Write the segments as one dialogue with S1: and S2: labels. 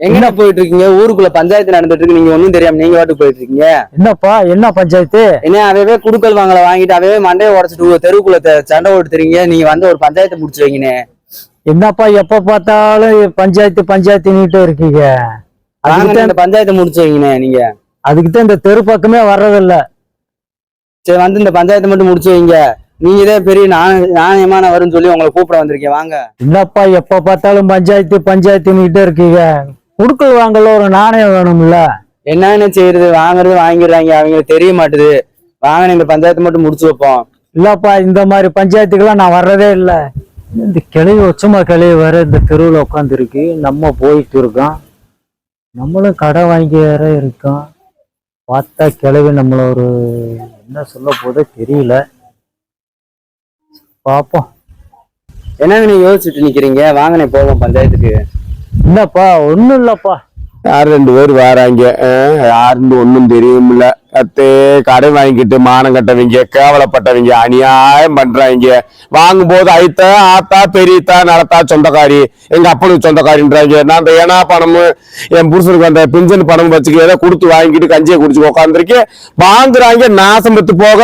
S1: எங்கண்ணே போயிட்டு இருக்கீங்க ஊருக்குள்ள பஞ்சாயத்து நடந்துட்டு இருக்கு நீங்க ஒண்ணும் தெரியாம நீங்க வாட்டுக்கு போயிட்டு இருக்கீங்க
S2: என்னப்பா? என்ன பஞ்சாயத்து?
S1: என்ன அவையவே குடுக்கல் வாங்கல வாங்கிட்டு அவையே மண்டையை உடச்சிட்டு தெருவுக்குள்ள சண்டை ஓட்டுறீங்க நீங்க வந்து ஒரு பஞ்சாயத்தை முடிச்சு வைங்கண்ணே.
S2: என்னப்பா எப்ப பார்த்தாலும் பஞ்சாயத்து பஞ்சாயத்து இருக்கீங்க.
S1: வாங்க
S2: அதுக்கு
S1: இந்த பஞ்சாயத்தை முடிச்சு வைங்கண்ணே நீங்க.
S2: அதுக்கு தான் இந்த தெரு பக்கமே வர்றதில்ல.
S1: சரி வந்து இந்த பஞ்சாயத்தை மட்டும் முடிச்சு வைங்க. நீங்க தான் பெரிய நாண- நாணயமான வரும்னு சொல்லி உங்களை கூப்பிட வந்திருக்கேன் வாங்க.
S2: என்னப்பா எப்ப பார்த்தாலும் பஞ்சாயத்து பஞ்சாயத்துன்னுகிட்டே இருக்கீங்க. குடுக்கல் வாங்கல ஒரு நாணயம் வேணும்ல?
S1: என்னன்னு செய்யறது? வாங்குறது வாங்கிடுறாங்க. அவங்களுக்கு தெரிய மாட்டுது. வாங்க இந்த பஞ்சாயத்தை மட்டும் முடிச்சு வைப்போம்.
S2: இல்லப்பா இந்த மாதிரி பஞ்சாயத்துக்கெல்லாம் நான் வர்றதே இல்ல. இந்த கிளவி உச்சமா கிளவி வேற இந்த தெருவில் உட்காந்துருக்கு நம்ம போயிட்டு இருக்கோம். நம்மளும் கடை வாங்கி வேற இருக்கோம். பார்த்தா கிளவி நம்மள ஒரு என்ன சொல்ல போதோ தெரியல. பார்ப்போம்
S1: என்னன்னு நீங்க யோசிச்சுட்டு நிக்கிறீங்க? வாங்கண்ணே போவோம் பஞ்சாயத்துக்கு.
S2: இல்லப்பா ஒண்ணும் இல்லப்பா.
S3: யார் ரெண்டு பேர் வராங்க? யாருன்னு ஒன்றும் தெரியுமில்ல. அத்தே கடை வாங்கிட்டு மானம் கட்டவங்க கேவலப்பட்டவங்க அநியாயம் பண்றாங்க. வாங்கும் போது ஐத்த ஆத்தா பெரியத்தா நடத்தா சொந்தக்காரி எங்க அப்பனுக்கு சொந்தக்காரின்றாங்க. நான் அந்த ஏனா பணமும் என் புருஷனுக்கு அந்த பென்ஷன் பணம் வச்சுக்க ஏதோ கொடுத்து வாங்கிட்டு கஞ்சியை குடிச்சு உட்காந்துருக்கேன் வாங்குறாங்க நாசம் பத்து போக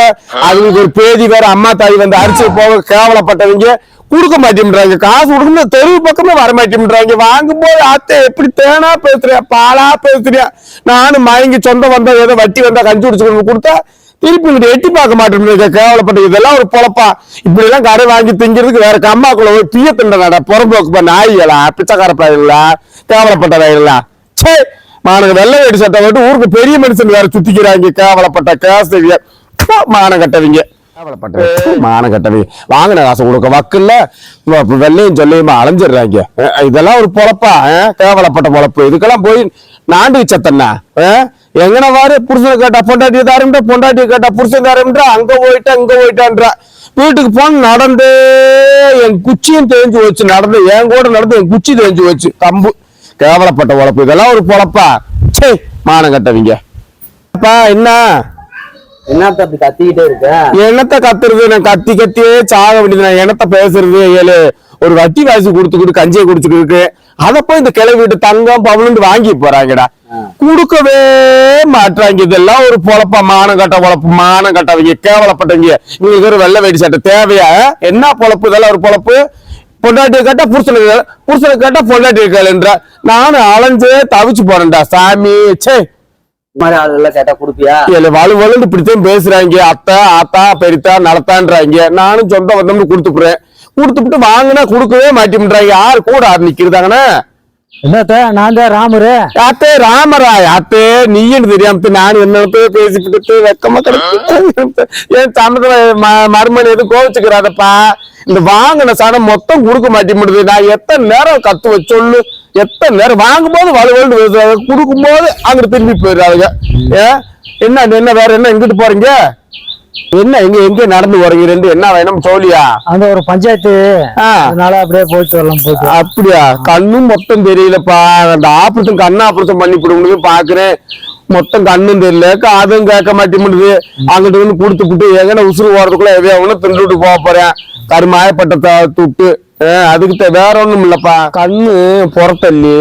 S3: அதுக்கு ஒரு பேதி வேற அம்மா தாய் வந்து அரிசி போக கேவலப்பட்டவங்க. கொடுக்க மாட்டேன்றாங்க. காசு கொடுக்கணும் தெருவு பக்கமே வர மாட்டேன்றாங்க. வாங்கும்போது அத்தை எப்படி தேனா பேசுறியா? பாலா பேசுறியா? நானும் மயங்கி சொந்தம் வந்தா ஏதோ வட்டி வந்தா கஞ்சி குடிச்சு கொடுத்தா திருப்பி இங்கிட்ட எட்டி பார்க்க மாட்டேன் கேவலப்பட்ட இதெல்லாம் ஒரு பொழப்பா. இப்படி எல்லாம் கடை வாங்கி திங்கிறதுக்கு வேற கம்மாக்குள்ள போய் பிய திண்டனாடா. புறம்போக்கு நாய்களா? பிச்சைக்கார பயிர்களா கேவலப்பட்ட பயிர்களா சே மானுக்கு வெள்ளை வேடி சட்டை போட்டு ஊருக்கு பெரிய மனுஷன் வேற சுத்திக்கிறாங்க. கேவலப்பட்ட கேஸ் மானம் கட்டவங்க. கேவலப்பட்ட மானம் கட்டவங்க வாங்கின காசு கொடுக்க வக்கில்ல? வெள்ளையும் சொல்லியுமா அலைஞ்சிடுறாங்க. இதெல்லாம் ஒரு பொழப்பா அஹ் கேவலப்பட்ட பொழப்பு. இதுக்கெல்லாம் போய் நாண்டு சத்தன்னா எங்கன வாரு? புருஷனை கேட்டா பொண்டாட்டி தாருன்ற பொண்டாட்டி கேட்டா புருஷன் தாருன்ற அங்க போயிட்டா இங்க போயிட்டான்றா. வீட்டுக்கு போன நடந்து என் குச்சியும் தேஞ்சு வச்சு நடந்து என் கூட நடந்து என் குச்சி தேஞ்சு வச்சு கம்பு கேவலப்பட்ட உழப்பு இதெல்லாம் ஒரு பொழப்பா. சே மானம் கட்டவிங்க அப்பா என்ன?
S1: என்னத்த அப்படி கத்திக்கிட்டே இருக்க?
S3: என்னத்த கத்துறது? நான் கத்தி கத்தியே சாக வேண்டியது நான் என்னத்த பேசுறது? ஏழு ஒரு வட்டி வாசி கொடுத்து கொடுத்து கஞ்சியை இருக்கு. அத போய் இந்த கிளை வீட்டு தங்கம் பவனுண்டு வாங்கி போறாங்கடா. கொடுக்கவே மாட்டாங்க இதெல்லாம் ஒரு பொழப்பா மானம் கட்ட பொழப்பு மானம் கட்டவங்க கேவலப்பட்டவங்க. இவங்களுக்கு ஒரு வெள்ளை வேடி சட்டை தேவையா? என்ன பொழப்பு? இதெல்லாம் ஒரு பொழப்பு. பொண்டாட்டியை கேட்டா புருஷனுக்கு. புருஷனுக்கு கேட்டா பொண்டாட்டியை கேளுன்றா. நானும் அலைஞ்சே தவிச்சு போறேன்டா சாமி. சே
S1: மாதிரி ஆளுகள் கேட்டா கொடுப்பியா?
S3: இல்ல வலு வலுன்னு இப்படித்தான் பேசுறாங்க. அத்தா ஆத்தா பெரித்தா நடத்தான்றாங்க. நானும் சொந்த வந்தோம்னு கொடுத்துப்புறேன். கொடுத்துப்புட்டு வாங்கினா கொடுக்கவே மாட்டேன்றாங்க. யார் கூட ஆறு நிக்கிறதாங்கண்ணா?
S2: என்னத்த நான் தான் ராமரு.
S3: அத்தே ராமராய். அத்தே நீன்னு தெரியாம நானும் என்னத்தே பேசிக்கிட்டு வெக்கமா கிடக்கு. ஏன் சமத்துல மருமன் எதுவும் கோவிச்சுக்கிறாதப்பா? இந்த வாங்கின சனம் மொத்தம் கொடுக்க மாட்டேங்குது நான் எத்தனை நேரம் கத்து சொல்லு. எத்தனை நேரம் வாங்கும் போது வலுவலு கொடுக்கும் போது அங்கிட்டு திரும்பி போயிடுறாங்க என்ன என்ன வேற என்ன எங்கிட்டு போறீங்க? என்ன எங்க எங்க நடந்து போறீங்க ரெண்டு? என்ன வேணும்? சோழியா?
S2: அந்த ஒரு பஞ்சாயத்து. அதனால அப்படியே போயிட்டு வரலாம் போயிட்டு.
S3: அப்படியா? கண்ணும் மொத்தம் தெரியலப்பா. அந்த ஆபரேஷன் கண்ணு ஆபரேஷன் பண்ணி கொடுக்கணும்னு பாக்குறேன். மொத்தம் கண்ணும் தெரியல. காதும் கேட்க மாட்டேங்குது அங்கிட்டு வந்து கொடுத்துப்புட்டு எங்கன உசுறு போறதுக்குள்ள எதையோ ஒண்ணு திண்டுட்டு போக போறேன். கருமாயப்பட்டத்தை துட்டு அதுக்கு வேற ஒண்ணும் இல்லப்பா கண்ணு புறத்தள்ளி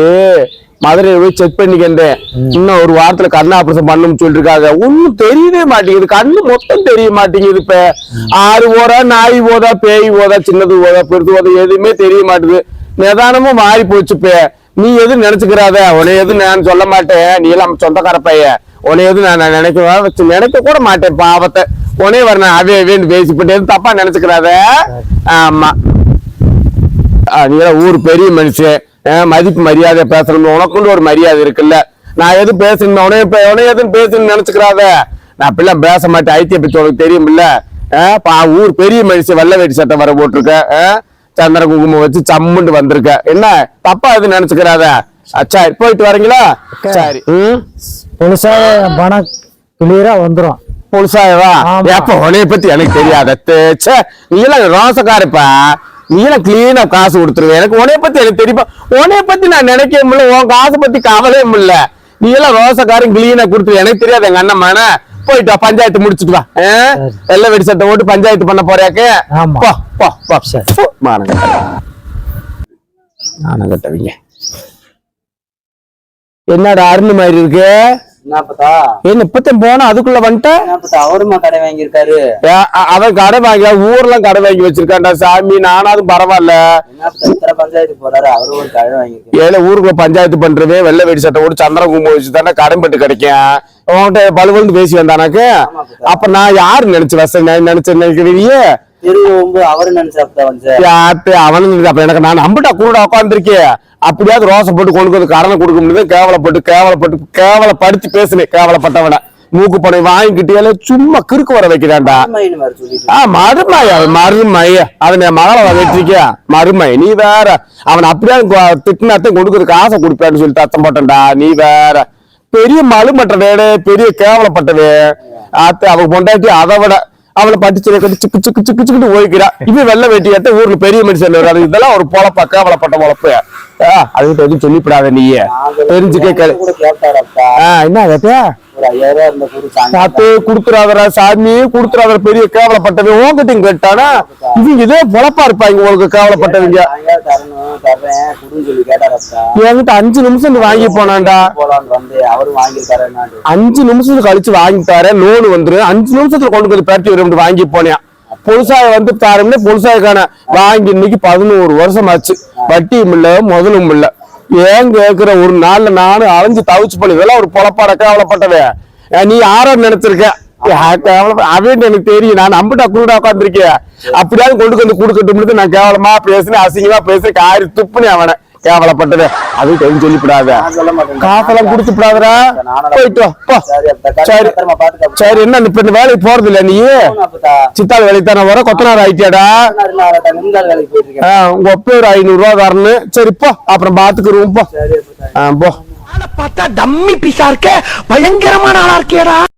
S3: மதுரையை போய் செக் பண்ணிக்கிட்டேன் இன்னும் ஒரு வாரத்துல கண்ணு ஆபரேஷன் பண்ணணும்னு சொல்லிட்டு ஒன்னும் தெரியவே மாட்டேங்குது கண்ணு மொத்தம் தெரிய மாட்டேங்குது இப்ப ஆறு போதா நாய் போதா பேய் போதா சின்னது போதா பெருது போதா எதுவுமே தெரிய மாட்டேது நிதானமும் மாறி போச்சு இப்ப நீ எதுவும் நினைச்சுக்கிறாத உன்னை எதுவும் நான் சொல்ல மாட்டேன் நீ எல்லாம் சொந்தக்கார பையன் உன்னை எதுவும் நான் நினைக்க வச்சு நினைக்க கூட மாட்டேன் பாவத்தை உனே வர நான் அவே அவேன்னு பேசிப்பட்டு எதுவும் தப்பா நினைச்சுக்கிறாத? ஆமா. நீ ஊர் பெரிய மனுஷன். மதிப்பு மரியாதை பேசணும் உனக்குன்னு ஒரு மரியாதை இருக்குல்ல. நான் எதுவும் பேசணும் உனே இப்ப உனே எதுவும் பேசணும்னு நினைச்சுக்கிறாத? நான் அப்படிலாம் பேச மாட்டேன். ஐத்திய பத்தி உனக்கு தெரியுமில்ல. ஊர் பெரிய மனுஷன் வெள்ளை வேட்டி சட்டை வர போட்டிருக்க. சந்திர குங்குமம் வச்சு சம்முண்டு வந்திருக்க. என்ன தப்பா எதுவும் நினைச்சுக்கிறாத? சரி போயிட்டு வரீங்களா? சரி. ம்?
S2: புதுசா பணம் கிளியரா வந்துரும். ஆமா.
S3: எப்ப உனைய பத்தி எனக்கு தெரியாத? ச்சே நீ எல்லாம் ரோசக்காரப்பா. நீ எல்லாம் கிளீனா காசு கொடுத்துருவேன் எனக்கு உனைய பத்தி எனக்கு தெரியுமா? உனைய பத்தி நான் நினைக்கவே முடியல. உன் காசு பத்தி கவலையே முடியல. நீ எல்லாம் ரோசக்காரன் கிளீனா கொடுத்துரு. எனக்கு தெரியாது எங்க அண்ணன் மன போயிட்டு வா பஞ்சாயத்து முடிச்சிட்டு வா? வெள்ளை வெடி சட்டை ஓட்டு பஞ்சாயத்து பண்ண போறியாக்கு?
S2: ஆமா.
S3: போ போ போ.
S2: சரி.
S3: ஃபு, மானம் கட்டவங்க. மானம் கட்டவங்க. என்னடா அருண் மாதிரி இருக்கு? இப்பத்தான் போனா அதுக்குள்ள வந்துட்டேன்
S1: அவருமா கடை வாங்கியிருக்காரு?
S3: அவன் கடை வாங்கி ஊர்லாம் கடை வாங்கி வச்சிருக்கான்டா சாமி நானாலும் பரவாயில்ல.
S1: பஞ்சாயத்துக்கு போறாரு? அவரும் ஒரு கடை வாங்கியிருக்காரு
S3: ஏழை ஊருக்குள்ள பஞ்சாயத்து பண்றதே வெள்ளை வெடி சட்டை போட்டு சந்திரன் கும்பம் வச்சு தானே கடன்பட்டு கிடைக்கும். உன்கிட்ட பலுவல்னு பேசி வந்தானாக்கு? அப்ப நான் யாரு நினைச்சு வச நினைச்சு நினைக்கிறீங்க
S1: அவரு
S3: அவனு எனக்கு நான் நம்பிட்டா கூட உட்காந்துருக்கேன் அப்படியாவது ரோசை போட்டு கொண்டு வந்து கடனை கொடுக்க முடியாது? கேவலப்பட்டு கேவலப்பட்டு கேவலப்படுத்தி பேசுனேன் கேவலப்பட்டவன. மூக்கு பணம் வாங்கிக்கிட்டே சும்மா கிறுக்கு வர வைக்கிறான்டா. ஆ மருமை அவன் என் மகளை வெற்றிக்க மருமை நீ வேற. அவன் அப்படியே திட்டினாத்தையும் கொடுக்கறதுக்கு ஆசை கொடுப்பேன்னு சொல்லிட்டு அத்தம் போட்டேன்டா. நீ வேற. பெரிய மலுமற்ற வேடு பெரிய கேவலப்பட்டவே ஆத்து அவங்க பொண்டாட்டி அதை விட அவளை பட்டிச்சு கட்டி சிக்கு சிக்கு சிக்கு சிக்கிட்டு ஓய்க்கிறா. இவன் வெள்ளை வேட்டி ஏத்த ஊர்ல பெரிய மனுஷன் வர்றாரு இதெல்லாம் ஒரு பொழப்பா. கேவலப்பட்ட பொழப்பு அதுகிட்ட எதுவும் சொல்லிவிடாத நீயே. தெரிஞ்சுக்க என்ன கேட்டியா சாத்து குடுத்துறாதரா சாமி குடுத்துறாதர பெரிய கேவலப்பட்டவன். உங்ககிட்டயும் கேட்டானா இவங்க இதே பொழப்பா இருப்பாங்க உங்களுக்கு கேவலப்பட்டவங்க. என்கிட்ட அஞ்சு நிமிஷம் வாங்கி போனான்டா. அஞ்சு நிமிஷத்துக்கு கழிச்சு வாங்கி தரேன் லோன் வந்துரும் அஞ்சு நிமிஷத்துல கொண்டு வந்து பேட்டி வரும் வாங்கி போனேன். பொலிசாய வந்து தாரும்னே பொலிசாயக்கான வாங்கி இன்னைக்கு பதினோரு வருஷம் ஆச்சு வட்டியும் இல்ல முதலும் இல்ல. ஏன் கேட்குற ஒரு நாள்ல நானும் அலைஞ்சு தவிச்சு பண்ணி இதெல்லாம் ஒரு பொழப்பாட கேவலப்பட்டவே நீ யாரோ நினைச்சிருக்க? அவன் எனக்கு தெரியும். நான் நம்பிட்டா குருடா உட்காந்துருக்கேன் அப்படியாவது கொண்டு வந்து கொடுக்கட்டும் நான் கேவலமா பேசுனேன் அசிங்கமா பேசுறேன் காரி துப்புனேன் அவனை. கேவலப்பட்டது அதுவும் தெரிஞ்சு சொல்லிவிடாத காசெல்லாம் கொடுத்து போயிட்டு
S1: சரி
S3: சரி. என்ன இப்ப இந்த வேலைக்கு போறது இல்ல நீ சித்தாள் வேலைக்கு தானே வர கொத்தனார் ஆயிட்டியாடா? உங்க ஒப்பே ஒரு ஐநூறு ரூபா தரணும் சரி போ. அப்புறம் பாத்துக்குருவோம் போ.
S1: சரி அப்பா
S3: ஆ, போ.
S4: பார்த்தா டம்மி பீஸா இருக்க. பயங்கரமான ஆளா இருக்கேடா.